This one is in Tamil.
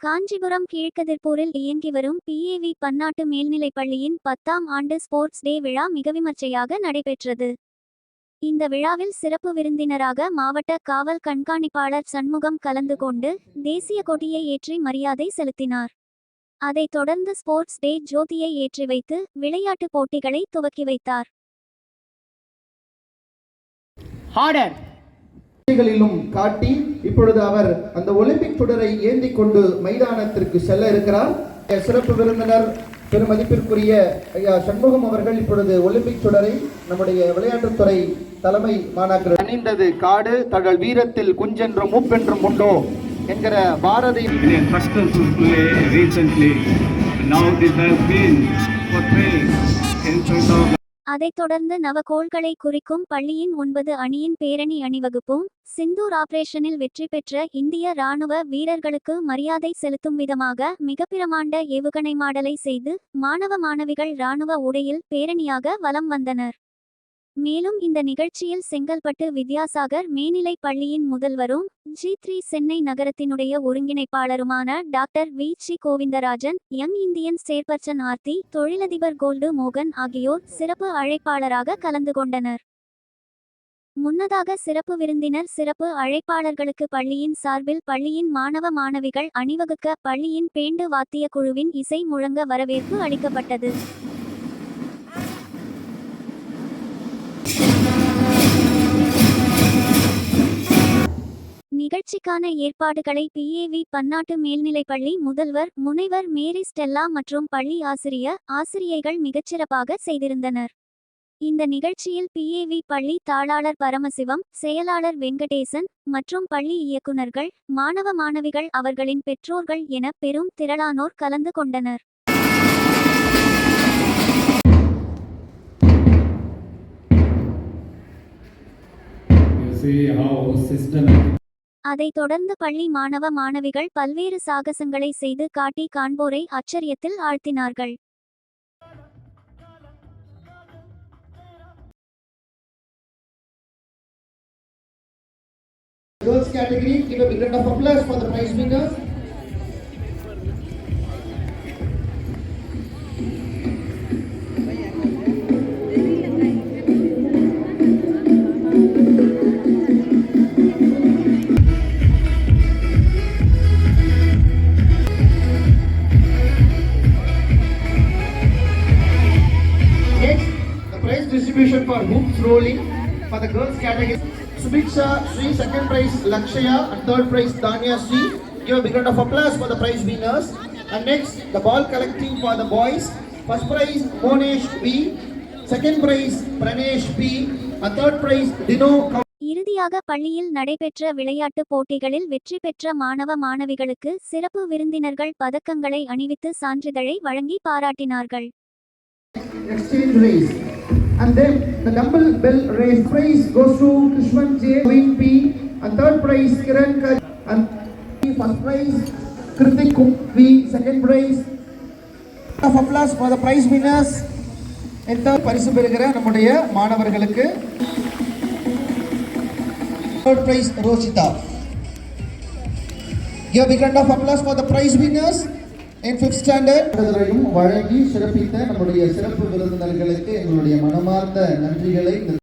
காஞ்சிபுரம் கீழ்க்கதிர்பூரில் இயங்கி வரும் பிஏவி பன்னாட்டு மேல்நிலைப் பள்ளியின் பத்தாம் ஆண்டு ஸ்போர்ட்ஸ் டே விழா மிக விமர்சையாக நடைபெற்றது. இந்த விழாவில் சிறப்பு விருந்தினராக மாவட்ட காவல் கண்காணிப்பாளர் சண்முகம் கலந்து கொண்டு தேசிய கொடியை ஏற்றி மரியாதை செலுத்தினார். அதைத் தொடர்ந்து ஸ்போர்ட்ஸ் டே ஜோதியை ஏற்றி வைத்து விளையாட்டுப் போட்டிகளை துவக்கி வைத்தார். ஆர்டர் களிலும் காட்டி இப்பொழுது அவர் அந்த ஒலிம்பிக் தொடரை ஏந்தி கொண்டு மைதானத்திற்கு செல்ல இருக்கிறார் சிறப்பு விருந்தினர் பெருமதிப்பிற்குரிய ஐயா சண்முகம் அவர்கள் இப்பொழுது ஒலிம்பிக் தொடரை நம்முடைய விளையாட்டுத்துறை தலைமை மாணாக்கர் அணிந்தது காடு தங்கள் வீரத்தில் குஞ்சென்றும் மூப்பென்றும் உண்டோ என்கிற Bharathi recently. Now this has been portrayed in front of அதைத் தொடர்ந்து நவகோள்களை குறிக்கும் பள்ளியின் ஒன்பது அணியின் பேரணி அணிவகுப்பும் சிந்தூர் ஆபரேஷனில் வெற்றி பெற்ற இந்திய ராணுவ வீரர்களுக்கு மரியாதை செலுத்தும் விதமாக மிகப்பிரமாண்ட ஏவுகணை மாடலை செய்து மாணவ மாணவிகள் ராணுவ உடையில் பேரணியாக வலம் வந்தனர். மேலும் இந்த நிகழ்ச்சியில் செங்கல்பட்டு வித்யாசாகர் மேல்நிலைப் பள்ளியின் முதல்வரும் ஜி த்ரீ சென்னை நகரத்தினுடைய ஒருங்கிணைப்பாளருமான doctor V C Govindarajan young Indian chairperson Aarthi தொழிலதிபர் கோல்டு மோகன் ஆகியோர் சிறப்பு அழைப்பாளராக கலந்து கொண்டனர். முன்னதாக சிறப்பு விருந்தினர் சிறப்பு அழைப்பாளர்களுக்கு பள்ளியின் சார்பில் பள்ளியின் மாணவ மாணவிகள் அணிவகுக்க பள்ளியின் பேண்டு வாத்திய குழுவின் இசை முழங்க வரவேற்பு அளிக்கப்பட்டது. நிகழ்ச்சிக்கான ஏற்பாடுகளை பிஏவி பன்னாட்டு மேல்நிலைப்பள்ளி முதல்வர் முனைவர் மேரி ஸ்டெல்லா மற்றும் பள்ளி ஆசிரிய ஆசிரியைகள் மிகச்சிறப்பாக செய்திருந்தனர். இந்த நிகழ்ச்சியில் பிஏவி பள்ளி தாளாளர் பரமசிவம் செயலாளர் வெங்கடேசன் மற்றும் பள்ளி இயக்குநர்கள் மாணவ மாணவிகள் அவர்களின் பெற்றோர்கள் என பெரும் திரளானோர் கலந்து கொண்டனர். See how systematic அதைத் தொடர்ந்து பள்ளி மாணவ மாணவிகள் பல்வேறு சாகசங்களை செய்து காட்டி காண்போரை ஆச்சரியத்தில் ஆழ்த்தினார்கள். Girls category give a big round of applause for the prize winners. Distribution for hoops rolling for the girls category. Subiksha Sri, second prize Lakshaya, and third prize Danya Sri. Give a big round of applause for the prize winners. And next, the ball collecting for the boys. First prize Monesh B, second prize Pranesh B, and third prize Dino. இறுதியாக பள்ளியில் நடைபெற்ற விளையாட்டுப் போட்டிகளில் வெற்றி பெற்ற மாணவ மாணவிகளுக்கு சிறப்பு விருந்தினர்கள் பதக்கங்களை அணிவித்து சான்றிதழை வழங்கி பாராட்டினார்கள். And then the double bell race prize goes to Krishman J. Wing P. And third prize Kiran Kaj. And first prize Kritik V. Second prize of applause for the prize winners. எந்த பரிசு பெறுகிற நம்முடைய மாணவர்களுக்கு third prize Roshitha Give a big round of applause for the prize winners in fifth standard வழங்கி சிறப்பித்த நம்முடைய சிறப்பு விருந்தினர்களுக்கு எங்களுடைய மனமார்ந்த நன்றிகளை